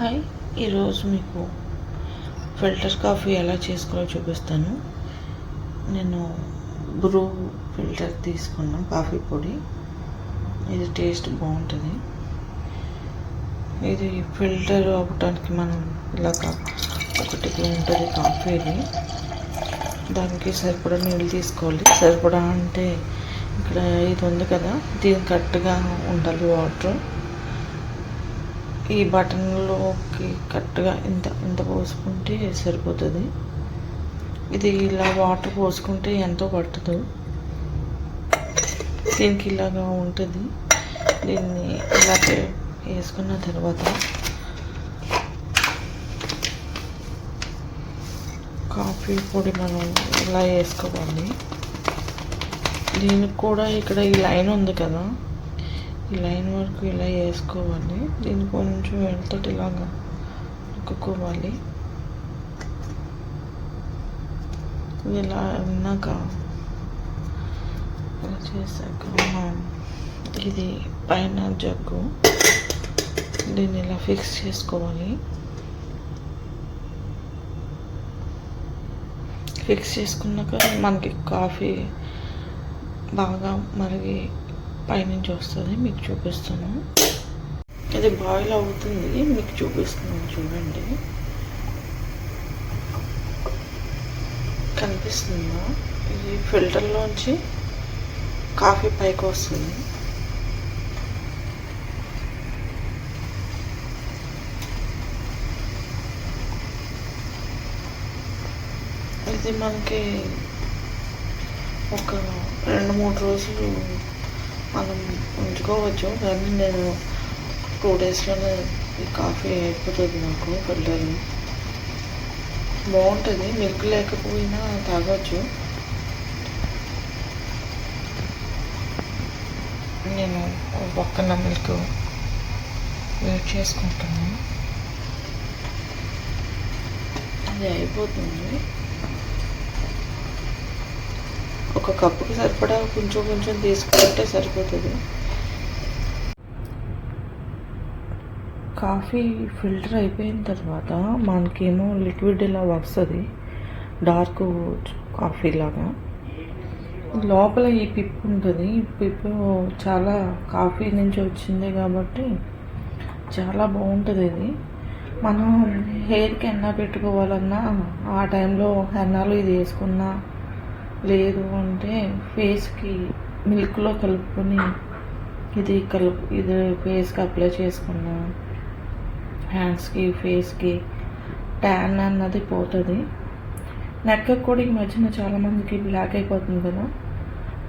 Hi ఈరోజు మీకు filter coffee ఎలా చేసుకోవాలో చూపిస్తాను. నేను బ్రూ ఫిల్టర్ తీసుకున్నాను కాఫీ పొడి. ఇది టేస్ట్ బాగుంటుంది. ఇది ఫిల్టర్ అవ్వటానికి మనం ఇలాగ ఒకటి ఉంటుంది కాఫీ ఇది. దానికి సరిపడా నీళ్ళు తీసుకోవాలి. సరిపడా అంటే ఇక్కడ ఇది ఉంది కదా దీని కరెక్ట్గా ఉండాలి వాటర్. ఈ బటన్లోకి కరెక్ట్గా ఇంత ఇంత పోసుకుంటే సరిపోతుంది. ఇది ఇలా వాటర్ పోసుకుంటే ఎంతో పట్టదు దీనికి ఇలాగా ఉంటుంది. దీన్ని ఇలా వేసుకున్న తర్వాత కాఫీ పొడి మనం ఇలా వేసుకోవాలి. దీనికి కూడా ఇక్కడ ఈ లైన్ ఉంది కదా. లైన్ వరకు ఇలా వేసుకోవాలి. దీని కొంచెం వెళ్తోటి ఇలాగా నొక్కుకోవాలి ఇలా ఉన్నాక ఇలా చేశాక ఇది పైన జగ్గు. దీన్ని ఇలా ఫిక్స్ చేసుకోవాలి. ఫిక్స్ చేసుకున్నాక మనకి కాఫీ బాగా మరిగి పైనుంచి వస్తుంది. మీకు చూపిస్తాను ఇది బాయిల్ అవుతుంది. మీకు చూపిస్తున్నాను చూడండి. కనిపిస్తుందా? ఇది ఫిల్టర్లోంచి కాఫీ పైకి వస్తుంది. ఇది మనకి ఒక రెండు మూడు రోజులు మనం ఉంచుకోవచ్చు. కానీ నేను టూ డేస్లోనే కాఫీ అయిపోతుంది నాకు ఫిల్టర్. బాగుంటుంది. మిల్క్ లేకపోయినా తాగొచ్చు. నేను పక్కన మిల్క్ వెయిట్ చేసుకుంటాను అది అయిపోతుంది. ఒక కప్పుకి సరిపడా కొంచెం కొంచెం తీసుకుంటే సరిపోతుంది. కాఫీ ఫిల్టర్ అయిపోయిన తర్వాత మనకేమో లిక్విడ్ ఇలా వస్తుంది. డార్క్ కాఫీ లాగా. లోపల ఈ పిప్పు ఉంటుంది. ఈ పిప్పు చాలా కాఫీ నుంచి వచ్చింది కాబట్టి చాలా బాగుంటుంది ఇది. మనం హెయిర్కి ఎన్న పెట్టుకోవాలన్నా ఆ టైంలో హెన్నాలు ఇది వేసుకున్నా లేదు అంటే ఫేస్కి మిల్క్లో కలుపుకొని ఇది కలుపు ఇది ఫేస్కి అప్లై చేసుకున్నా. హ్యాండ్స్కి ఫేస్కి. ట్యాన్ అన్నది పోతుంది. నెక్క కూడా ఈ మధ్యన చాలామందికి బ్లాక్ అయిపోతుంది కదా.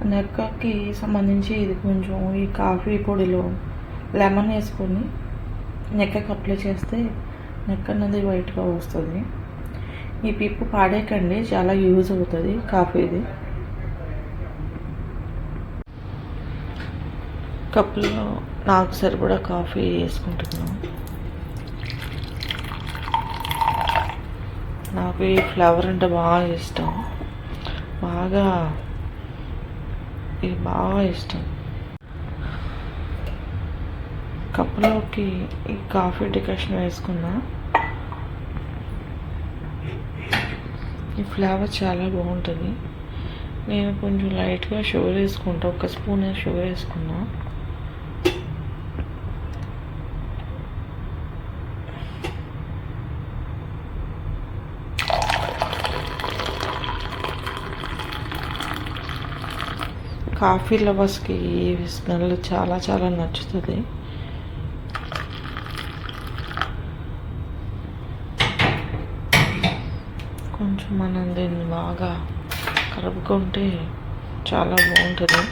నెక్కకి సంబంధించి ఇది కొంచెం ఈ కాఫీ పొడిలో లెమన్ వేసుకొని నెక్కకి అప్లై చేస్తే నెక్ అన్నది వైట్గా వస్తుంది. ఈ పిప్పు పాడేకండి చాలా యూజ్ అవుతుంది కాఫీది కప్పులో నాకు సరిపడా కాఫీ వేసుకుంటున్నాను. నాకు ఈ ఫ్లవర్ అంటే బాగా ఇష్టం. బాగా ఇది బాగా ఇష్టం. కప్పులోకి ఈ కాఫీ డికాషన్ వేసుకున్నా. ఈ ఫ్లేవర్ చాలా బాగుంటుంది. నేను కొంచెం లైట్గా షుగర్ వేసుకుంటా. ఒక స్పూన్ షుగర్ వేసుకున్నా. కాఫీ లవర్స్కి ఈ స్మెల్ చాలా చాలా నచ్చుతుంది. కొంచెం మనం దీన్ని బాగా కలుపుకుంటే చాలా బాగుంటుంది.